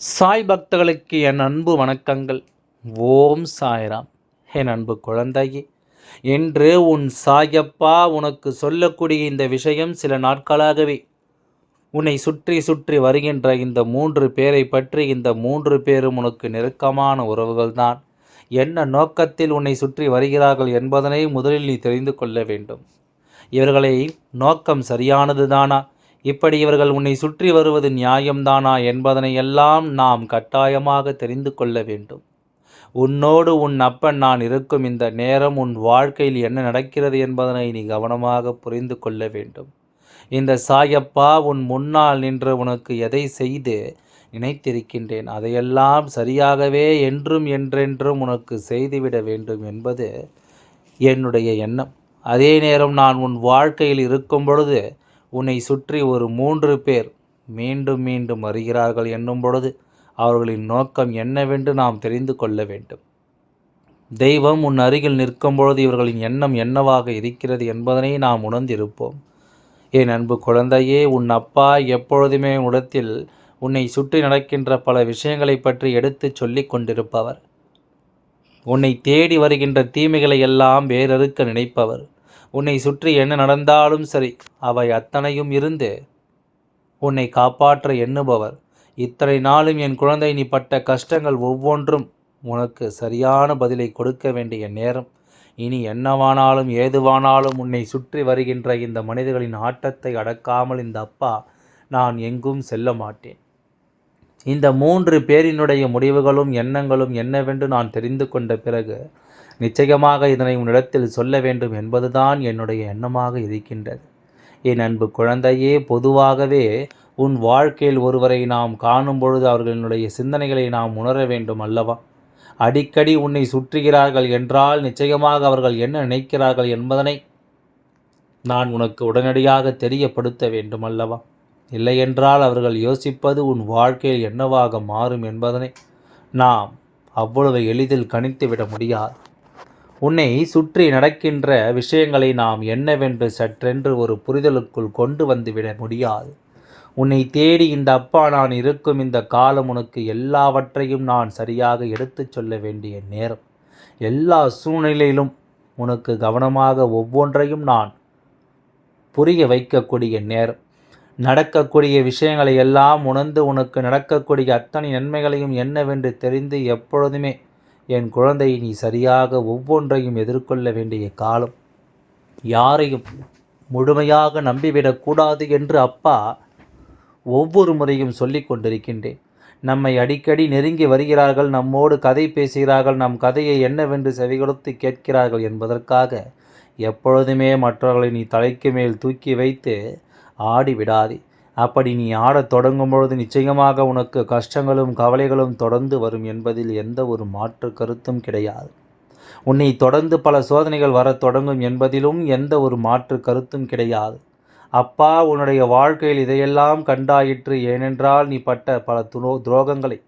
சாய் பக்தர்களுக்கு என் அன்பு வணக்கங்கள். ஓம் சாய்ராம். என் அன்பு குழந்தையே என்று உன் சாயப்பா உனக்கு சொல்லக்கூடிய இந்த விஷயம் சில நாட்களாகவே. உன்னை சுற்றி சுற்றி வருகின்ற இந்த மூன்று பேரை பற்றி இந்த மூன்று பேரும் உனக்கு நெருக்கமான உறவுகள்தான். என்ன நோக்கத்தில் உன்னை சுற்றி வருகிறார்கள் என்பதனை முதலில் நீ தெரிந்து கொள்ள வேண்டும். இவர்களை நோக்கம் சரியானதுதானா? இப்படி இவர்கள் உன்னை சுற்றி வருவது நியாயம்தானா என்பதனை எல்லாம் நாம் கட்டாயமாக தெரிந்து கொள்ள வேண்டும். உன்னோடு உன் அப்பன் நான் இருக்கும் இந்த நேரம் உன் வாழ்க்கையில் என்ன நடக்கிறது என்பதனை நீ கவனமாக புரிந்து கொள்ள வேண்டும். இந்த சாயப்பா உன் முன்னால் நின்று உனக்கு எதை செய்து நினைத்திருக்கின்றேன் அதையெல்லாம் சரியாகவே என்றும் என்றென்றும் உனக்கு செய்துவிட வேண்டும் என்பது என்னுடைய எண்ணம். அதே நேரம் நான் உன் வாழ்க்கையில் இருக்கும் பொழுது உன்னை சுற்றி ஒரு மூன்று பேர் மீண்டும் மீண்டும் வருகிறார்கள் என்னும் பொழுது அவர்களின் நோக்கம் என்னவென்று நாம் தெரிந்து கொள்ள வேண்டும். தெய்வம் உன் அருகில் நிற்கும் பொழுது இவர்களின் எண்ணம் என்னவாக இருக்கிறது என்பதனை நாம் உணர்ந்திருப்போம். என் அன்பு குழந்தையே உன் அப்பா எப்பொழுதுமே உடத்தில் உன்னை சுற்றி நடக்கின்ற பல விஷயங்களை பற்றி எடுத்துச் சொல்லிக் கொண்டிருப்பவர். உன்னை தேடி வருகின்ற தீமைகளை எல்லாம் வேறறுக்க நினைப்பவர். உன்னை சுற்றி என்ன நடந்தாலும் சரி அவை அத்தனையும் இருந்து உன்னை காப்பாற்ற எண்ணுபவர். இத்தனை நாளும் என் குழந்தை நீ பட்ட கஷ்டங்கள் ஒவ்வொன்றும் உனக்கு சரியான பதிலை கொடுக்க வேண்டிய நேரம். இனி என்னவானாலும் ஏதுவானாலும் உன்னை சுற்றி வருகின்ற இந்த மனிதர்களின் ஆட்டத்தை அடக்காமல் இந்த அப்பா நான் எங்கும் செல்ல மாட்டேன். இந்த மூன்று பேரினுடைய முடிவுகளும் எண்ணங்களும் என்னவென்று நான் தெரிந்து கொண்ட பிறகு நிச்சயமாக இதனை உன்னிடத்தில் சொல்ல வேண்டும் என்பதுதான் என்னுடைய எண்ணமாக இருக்கின்றது. என் அன்பு குழந்தையே பொதுவாகவே உன் வாழ்க்கையில் ஒருவரை நாம் காணும் பொழுது அவர்களினுடைய சிந்தனைகளை நாம் உணர வேண்டும் அல்லவா? அடிக்கடி உன்னை சுற்றுகிறார்கள் என்றால் நிச்சயமாக அவர்கள் என்ன நினைக்கிறார்கள் என்பதனை நான் உனக்கு உடனடியாக தெரியப்படுத்த வேண்டும் அல்லவா? இல்லையென்றால் அவர்கள் யோசிப்பது உன் வாழ்க்கையில் என்னவாக மாறும் என்பதனை நாம் அவ்வளவு எளிதில் கணித்துவிட முடியாது. உன்னை சுற்றி நடக்கின்ற விஷயங்களை நாம் என்னவென்று சற்றென்று ஒரு புரிதலுக்குள் கொண்டு வந்துவிட முடியாது. உன்னை தேடி இந்த அப்பா நான் இருக்கும் இந்த காலம் உனக்கு எல்லாவற்றையும் நான் சரியாக எடுத்துச் சொல்ல வேண்டிய நேரம். எல்லா சூழ்நிலையிலும் உனக்கு கவனமாக ஒவ்வொன்றையும் நான் புரிய வைக்கக்கூடிய நேரம். நடக்கக்கூடிய விஷயங்களை எல்லாம் உணர்ந்து உனக்கு நடக்கக்கூடிய அத்தனை நன்மைகளையும் என்னவென்று தெரிந்து எப்பொழுதுமே என் குழந்தை நீ சரியாக ஒவ்வொன்றையும் எதிர்கொள்ள வேண்டிய காலம். யாரையும் முழுமையாக நம்பிவிடக்கூடாது என்று அப்பா ஒவ்வொரு முறையும் சொல்லிக் கொண்டிருக்கின்றேன். நம்மை அடிக்கடி நெருங்கி வருகிறார்கள் நம்மோடு கதை பேசுகிறார்கள் நம் கதையை என்னவென்று செவிகொடுத்து கேட்கிறார்கள் என்பதற்காக எப்பொழுதுமே மற்றவர்களை நீ தலைக்கு மேல் தூக்கி வைத்து ஆடி விடாதே அப்படி நீ ஆடத் தொடங்கும் பொழுது நிச்சயமாக உனக்கு கஷ்டங்களும் கவலைகளும் தொடர்ந்து வரும் என்பதில் எந்த ஒரு மாற்று கருத்தும் கிடையாது. உன்னை தொடர்ந்து பல சோதனைகள் வரத் தொடங்கும் என்பதிலும் எந்த ஒரு மாற்று கருத்தும் கிடையாது. அப்பா உன்னுடைய வாழ்க்கையில் இதையெல்லாம் கண்டாயிற்று ஏனென்றால் நீ பட்ட பல துரோ துரோகங்களை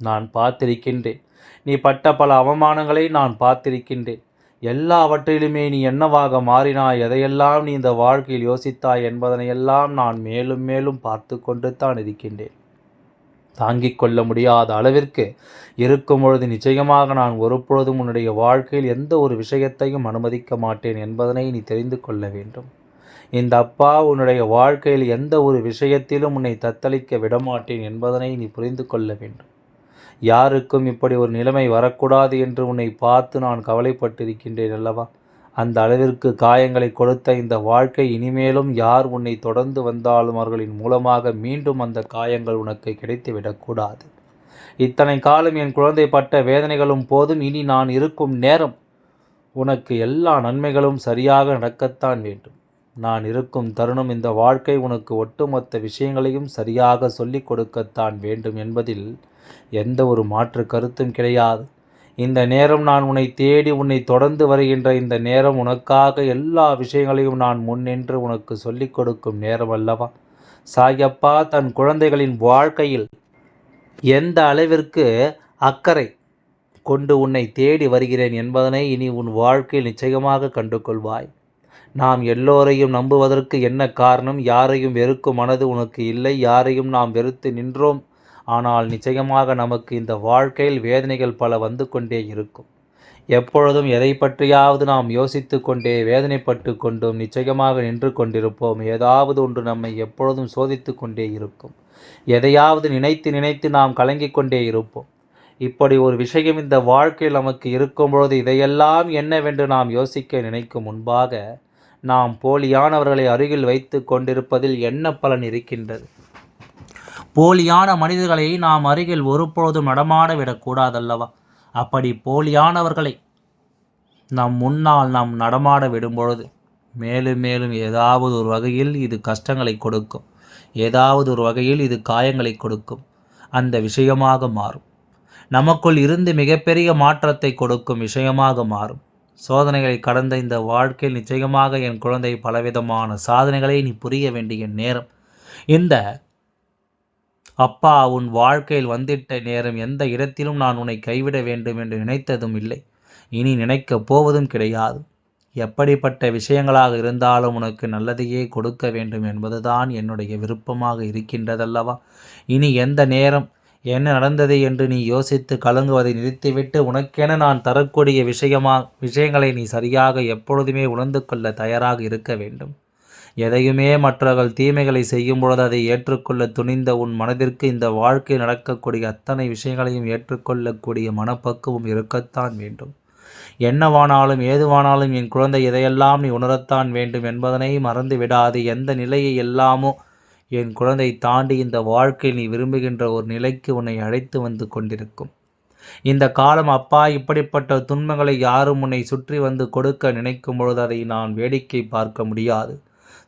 நான் பார்த்திருக்கின்றேன். நீ பட்ட பல அவமானங்களை நான் பார்த்திருக்கின்றேன். எல்லாவற்றிலுமே நீ என்னவாக மாறினாய்? எதையெல்லாம் நீ இந்த வாழ்க்கையில் யோசித்தாய் என்பதனையெல்லாம் நான் மேலும் மேலும் பார்த்து கொண்டு தான் இருக்கின்றேன். தாங்கிக் கொள்ள முடியாத அளவிற்கு இருக்கும் பொழுது நிச்சயமாக நான் ஒருபொழுதும் உன்னுடைய வாழ்க்கையில் எந்த ஒரு விஷயத்தையும் அனுமதிக்க மாட்டேன் என்பதனை நீ தெரிந்து கொள்ள வேண்டும். இந்த அப்பா உன்னுடைய வாழ்க்கையில் எந்த ஒரு விஷயத்திலும் உன்னை தத்தளிக்க விடமாட்டேன் என்பதனை நீ புரிந்து கொள்ள வேண்டும். யாருக்கும் இப்படி ஒரு நிலைமை வரக்கூடாது என்று உன்னை பார்த்து நான் கவலைப்பட்டிருக்கின்றேன் அல்லவா? அந்த அளவிற்கு காயங்களை கொடுத்த இந்த வாழ்க்கை இனிமேலும் யார் உன்னை தொடர்ந்து வந்தாலும் அவர்களின் மூலமாக மீண்டும் அந்த காயங்கள் உனக்கு கிடைத்துவிடக்கூடாது. இத்தனை காலம் என் குழந்தை பட்ட வேதனைகளும் போதும் இனி நான் இருக்கும் நேரம் உனக்கு எல்லா நன்மைகளும் சரியாக நடக்கத்தான் வேண்டும். நான் இருக்கும் தருணம் இந்த வாழ்க்கை உனக்கு ஒட்டுமொத்த விஷயங்களையும் சரியாக சொல்லிக் கொடுக்கத்தான் வேண்டும் என்பதில் எந்த ஒரு மாற்று கருத்தும் கிடையாது. இந்த நேரம் நான் உன்னை தேடி உன்னை தொடர்ந்து வருகின்ற இந்த நேரம் உனக்காக எல்லா விஷயங்களையும் நான் முன்னின்று உனக்கு சொல்லிக் கொடுக்கும் நேரம் அல்லவா? சாயப்பா தன் குழந்தைகளின் வாழ்க்கையில் எந்த அளவிற்கு அக்கறை கொண்டு உன்னை தேடி வருகிறேன் என்பதனை இனி உன் வாழ்க்கையில் நிச்சயமாக கண்டுகொள்வாய். நாம் எல்லோரையும் நம்புவதற்கு என்ன காரணம்? யாரையும் வெறுக்கும் மனது உனக்கு இல்லை. யாரையும் நாம் வெறுத்து நின்றோம். ஆனால் நிச்சயமாக நமக்கு இந்த வாழ்க்கையில் வேதனைகள் பல வந்து கொண்டே இருக்கும். எப்பொழுதும் எதை பற்றியாவது நாம் யோசித்து கொண்டே வேதனைப்பட்டு கொண்டும் நிச்சயமாக நின்று கொண்டிருப்போம். ஏதாவது ஒன்று நம்மை எப்பொழுதும் சோதித்து கொண்டே இருக்கும். எதையாவது நினைத்து நினைத்து நாம் கலங்கிக் கொண்டே இருப்போம். இப்படி ஒரு விஷயம் இந்த வாழ்க்கையில் நமக்கு இருக்கும் பொழுது இதையெல்லாம் என்னவென்று நாம் யோசிக்க நினைக்கும் முன்பாக நாம் போலியானவர்களை அருகில் வைத்து கொண்டிருப்பதில் என்ன பலன் இருக்கின்றது? போலியான மனிதர்களை நாம் அருகில் ஒருபொழுதும் நடமாட விடக்கூடாதல்லவா? அப்படி போலியானவர்களை நம் முன்னால் நாம் நடமாட விடும்பொழுது மேலும் மேலும் ஏதாவது ஒரு வகையில் இது கஷ்டங்களை கொடுக்கும். ஏதாவது ஒரு வகையில் இது காயங்களை கொடுக்கும். அந்த விஷயமாக மாறும். நமக்குள் இருந்து மிகப்பெரிய மாற்றத்தை கொடுக்கும் விஷயமாக மாறும். சோதனைகளை கடந்த இந்த வாழ்க்கையில் நிச்சயமாக என் குழந்தை பலவிதமான சாதனைகளை நீ புரிய வேண்டிய நேரம். இந்த அப்பா உன் வாழ்க்கையில் வந்திட்ட நேரம் எந்த இடத்திலும் நான் உன்னை கைவிட வேண்டும் என்று நினைத்ததும் இல்லை. இனி நினைக்கப் போவதும் கிடையாது. எப்படிப்பட்ட விஷயங்களாக இருந்தாலும் உனக்கு நல்லதையே கொடுக்க வேண்டும் என்பதுதான் என்னுடைய விருப்பமாக இருக்கின்றதல்லவா? இனி எந்த நேரம் என்ன நடந்தது என்று நீ யோசித்து கலங்குவதை நிறுத்திவிட்டு உனக்கென நான் தரக்கூடிய விஷயமா விஷயங்களை நீ சரியாக எப்பொழுதுமே உணர்ந்து கொள்ள தயாராக இருக்க வேண்டும். எதையுமே மற்றவர்கள் தீமைகளை செய்யும் பொழுது அதை ஏற்றுக்கொள்ள துணிந்த உன் மனதிற்கு இந்த வாழ்க்கை நடக்கக்கூடிய அத்தனை விஷயங்களையும் ஏற்றுக்கொள்ளக்கூடிய மனப்பக்குவம் இருக்கத்தான் வேண்டும். என்னவானாலும் ஏதுவானாலும் என் குழந்தை எதையெல்லாம் நீ உணரத்தான் வேண்டும் என்பதனை மறந்து விடாது எந்த நிலையை எல்லாமோ என் குழந்தை தாண்டி இந்த வாழ்க்கை நீ விரும்புகின்ற ஒரு நிலைக்கு உன்னை அழைத்து வந்து கொண்டிருக்கும். இந்த காலம் அப்பா இப்படிப்பட்ட துன்பங்களை யாரும் உன்னை சுற்றி வந்து கொடுக்க நினைக்கும் பொழுது அதை நான் வேடிக்கை பார்க்க முடியாது.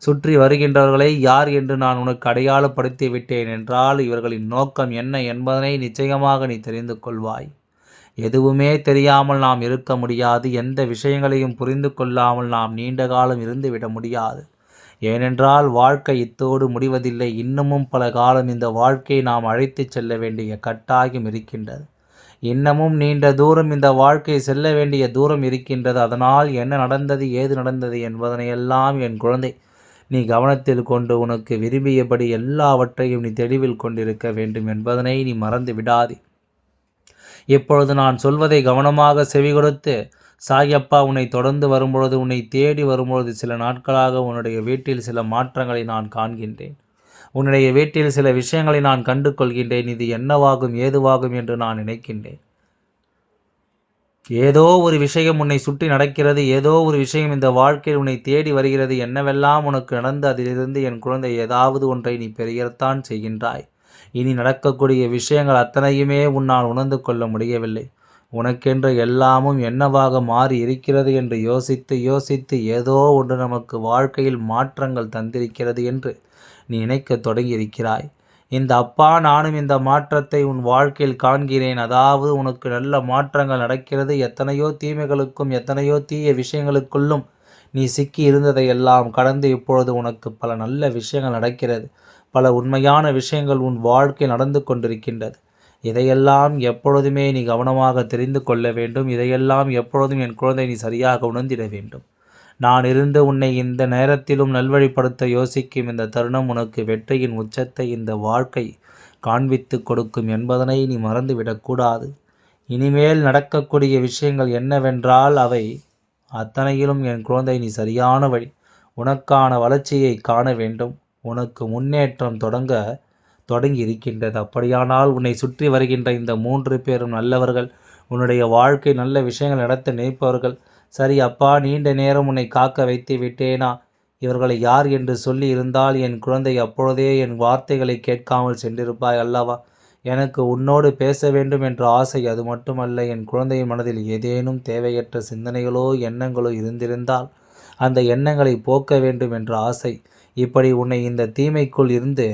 சுற்றி வருகின்றவர்களை யார் என்று நான் உனக்கு அடையாளப்படுத்தி விட்டேன் என்றால் இவர்களின் நோக்கம் என்ன என்பதனை நிச்சயமாக நீ தெரிந்து கொள்வாய். எதுவுமே தெரியாமல் நாம் இருக்க முடியாது. எந்த விஷயங்களையும் புரிந்து கொள்ளாமல் நாம் நீண்ட காலம் இருந்துவிட முடியாது. ஏனென்றால் வாழ்க்கை இத்தோடு முடிவதில்லை. இன்னமும் பல காலம் இந்த வாழ்க்கையை நாம் அழைத்துச் செல்ல வேண்டிய கட்டாயம் இருக்கின்றது. இன்னமும் நீண்ட தூரம் இந்த வாழ்க்கை செல்ல வேண்டிய தூரம் இருக்கின்றது. அதனால் என்ன நடந்தது ஏது நடந்தது என்பதனையெல்லாம் என் குழந்தை நீ கவனத்தில் கொண்டு உனக்கு விரும்பியபடி எல்லாவற்றையும் நீ தெளிவில் கொண்டிருக்க வேண்டும் என்பதனை நீ மறந்து விடாதே. இப்பொழுது நான் சொல்வதை கவனமாக செவி கொடுத்து சாயப்பா உன்னை தொடர்ந்து வரும்பொழுது உன்னை தேடி வரும்பொழுது சில நாட்களாக உன்னுடைய வீட்டில் சில மாற்றங்களை நான் காண்கின்றேன். உன்னுடைய வீட்டில் சில விஷயங்களை நான் கண்டு கொள்கின்றேன் இது என்னவாகும் ஏதுவாகும் என்று நான் நினைக்கின்றேன். ஏதோ ஒரு விஷயம் உன்னை சுற்றி நடக்கிறது. ஏதோ ஒரு விஷயம் இந்த வாழ்க்கையில் உன்னை தேடி வருகிறது. என்னவெல்லாம் உனக்கு நடந்து அதிலிருந்து என் குழந்தை ஏதாவது ஒன்றை நீ பெரியத்தான் செய்கின்றாய். இனி நடக்கக்கூடிய விஷயங்கள் அத்தனையுமே உன்னால் உணர்ந்து கொள்ள முடியவில்லை. உனக்கென்று எல்லாமும் என்னவாக மாறி இருக்கிறது என்று யோசித்து யோசித்து ஏதோ ஒன்று நமக்கு வாழ்க்கையில் மாற்றங்கள் தந்திருக்கிறது என்று நீ நினைக்க தொடங்கியிருக்கிறாய். இந்த அப்பா நானும் இந்த மாற்றத்தை உன் வாழ்க்கையில் காண்கிறேன். அதாவது உனக்கு நல்ல மாற்றங்கள் நடக்கிறது. எத்தனையோ தீமைகளுக்கும் எத்தனையோ தீய விஷயங்களுக்குள்ளும் நீ சிக்கி இருந்ததை எல்லாம் கடந்து இப்பொழுது உனக்கு பல நல்ல விஷயங்கள் நடக்கிறது. பல உண்மையான விஷயங்கள் உன் வாழ்க்கை நடந்து கொண்டிருக்கின்றது. இதையெல்லாம் எப்பொழுதுமே நீ கவனமாக தெரிந்து கொள்ள வேண்டும். இதையெல்லாம் எப்பொழுதும் என் குழந்தை நீ சரியாக உணர்ந்திட வேண்டும். நான் இருந்து உன்னை இந்த நேரத்திலும் நல்வழிப்படுத்த யோசிக்கும் இந்த தருணம் உனக்கு வெற்றியின் உச்சத்தை இந்த வாழ்க்கை காண்பித்து கொடுக்கும் என்பதனை நீ மறந்துவிடக்கூடாது இனிமேல் நடக்கக்கூடிய விஷயங்கள் என்னவென்றால் அவை அத்தனையிலும் என் குழந்தை நீ சரியான வழி உனக்கான வளர்ச்சியை காண வேண்டும். உனக்கு முன்னேற்றம் தொடங்க தொடங்கி இருக்கின்றது அப்படியானால் உன்னை சுற்றி வருகின்ற இந்த மூன்று பேரும் நல்லவர்கள் உன்னுடைய வாழ்க்கை நல்ல விஷயங்கள் நடத்த நினைப்பவர்கள். சரி அப்பா நீண்ட நேரம் உன்னை காக்க வைத்து விட்டேனா? இவர்களை யார் என்று சொல்லி இருந்தால் என் குழந்தை அப்பொழுதே என் வார்த்தைகளை கேட்காமல் சென்றிருப்பாய் அல்லவா? எனக்கு உன்னோடு பேச வேண்டும் என்ற ஆசை அது மட்டுமல்ல. என் குழந்தையின் மனதில் ஏதேனும் தேவையற்ற சிந்தனைகளோ எண்ணங்களோ இருந்திருந்தால் அந்த எண்ணங்களை போக்க வேண்டும் என்ற ஆசை. இப்படி உன்னை இந்த தீமைக்குள் இருந்து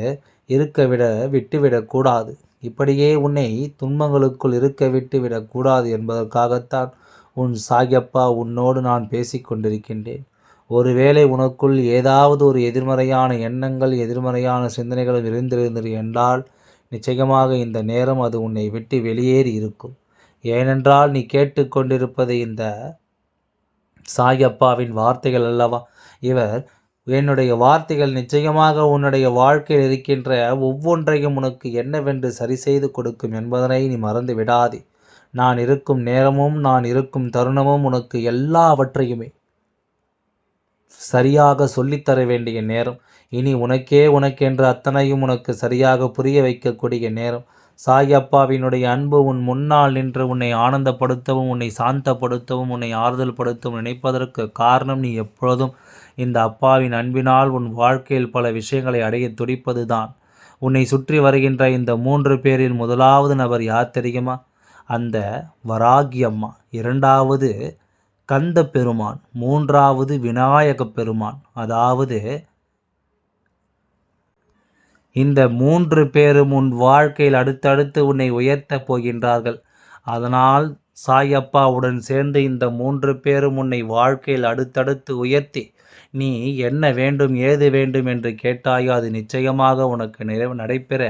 இருக்க விட விட்டுவிடக்கூடாது இப்படியே உன்னை துன்பங்களுக்குள் இருக்க விட்டு விடக்கூடாது என்பதற்காகத்தான் உன் சாயப்பா உன்னோடு நான் பேசிக்கொண்டிருக்கின்றேன் ஒருவேளை உனக்குள் ஏதாவது ஒரு எதிர்மறையான எண்ணங்கள் எதிர்மறையான சிந்தனைகளும் இருந்திருந்தது என்றால் நிச்சயமாக இந்த நேரம் அது உன்னை விட்டு வெளியேறி இருக்கும். ஏனென்றால் நீ கேட்டுக்கொண்டிருப்பது இந்த சாயப்பாவின் வார்த்தைகள் அல்லவா? இவர் என்னுடைய வார்த்தைகள் நிச்சயமாக உன்னுடைய வாழ்க்கையில் இருக்கின்ற ஒவ்வொன்றையும் உனக்கு என்னவென்று சரி செய்து கொடுக்கும் என்பதனை நீ மறந்து விடாதே. நான் இருக்கும் நேரமும் நான் இருக்கும் தருணமும் உனக்கு எல்லாவற்றையுமே சரியாக சொல்லித்தர வேண்டிய நேரம். இனி உனக்கே உனக்கென்று அத்தனையும் உனக்கு சரியாக புரிய வைக்கக்கூடிய நேரம். சாயப்பாவினுடைய அன்பு உன் முன்னால் நின்று உன்னை ஆனந்தப்படுத்தவும் உன்னை சாந்தப்படுத்தவும் உன்னை ஆறுதல் படுத்தவும் நினைப்பதற்கு காரணம் நீ எப்பொழுதும் இந்த அப்பாவின் அன்பினால் உன் வாழ்க்கையில் பல விஷயங்களை அடைய துடிப்பது தான் உன்னை சுற்றி வருகின்ற இந்த மூன்று பேரில் முதலாவது நபர் யார் தெரியுமா? அந்த வராகி அம்மா இரண்டாவது கந்த பெருமான் மூன்றாவது விநாயக பெருமான். அதாவது இந்த மூன்று பேரும் உன் வாழ்க்கையில் அடுத்தடுத்து உன்னை உயர்த்தப் போகின்றார்கள். அதனால் சாயப்பாவுடன் சேர்ந்து இந்த மூன்று பேரும் உன்னை வாழ்க்கையில் அடுத்தடுத்து உயர்த்தி நீ என்ன வேண்டும் ஏது வேண்டும் என்று கேட்டாயோ அது நிச்சயமாக உனக்கு நிறைவு நடைபெற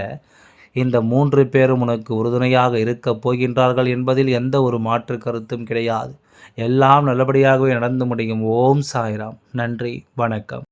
இந்த மூன்று பேரும் உனக்கு உறுதுணையாக இருக்கப் போகின்றார்கள் என்பதில் எந்த ஒரு மாற்று கருத்தும் கிடையாது. எல்லாம் நல்லபடியாகவே நடந்து முடியும். ஓம் சாய்ராம். நன்றி. வணக்கம்.